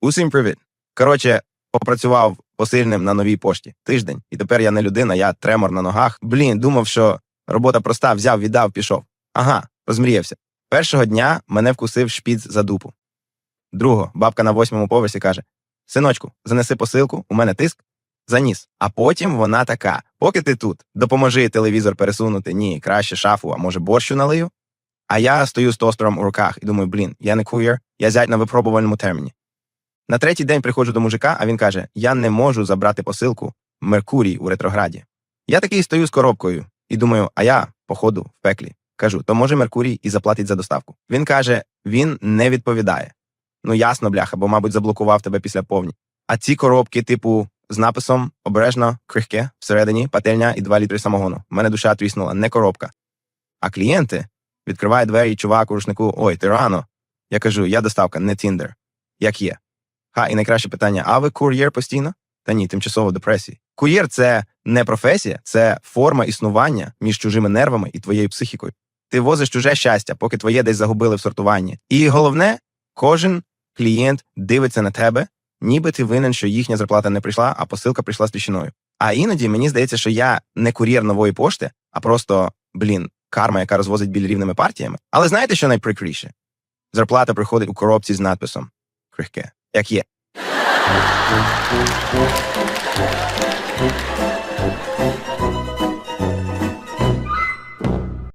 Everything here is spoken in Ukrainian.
Усім привіт. Коротше, попрацював посильним на новій пошті тиждень, і тепер я не людина, я тремор на ногах. Блін, думав, що робота проста, взяв, віддав, пішов. Ага, розмріявся. Першого дня мене вкусив шпіц за дупу. Другого, бабка на восьмому поверсі каже: Синочку, занеси посилку, у мене тиск. Заніс. А потім вона така: поки ти тут, допоможи телевізор пересунути, ні, краще шафу, а може борщу налию. А я стою з тостером у руках і думаю, блін, я не кур'єр, я зять на випробувальному терміні. На третій день приходжу до мужика, а він каже: Я не можу забрати посилку Меркурій у ретрограді. Я такий стою з коробкою і думаю, а я, походу, в пеклі. Кажу, то може Меркурій і заплатить за доставку. Він каже, він не відповідає. Ну ясно, бляха, бо, мабуть, заблокував тебе після повні. А ці коробки, типу, з написом обережно, крихке, всередині, пательня і 2 літри самогону. У мене душа тріснула, не коробка. А клієнти відкриває двері, чувак у рушнику, ой, ти рано. Я кажу, я доставка, не Тіндер. Як є. Ха, і найкраще питання: а ви кур'єр постійно? Та ні, тимчасово депресії. Кур'єр це не професія, це форма існування між чужими нервами і твоєю психікою. Ти возиш чуже щастя, поки твоє десь загубили в сортуванні. І головне, кожен клієнт дивиться на тебе, ніби ти винен, що їхня зарплата не прийшла, а посилка прийшла з піщиною. А іноді мені здається, що я не кур'єр нової пошти, а просто, блін, карма, яка розвозить біль рівними партіями. Але знаєте, що найприкріше? Зарплата приходить у коробці з надписом крихке, як є. Thank you.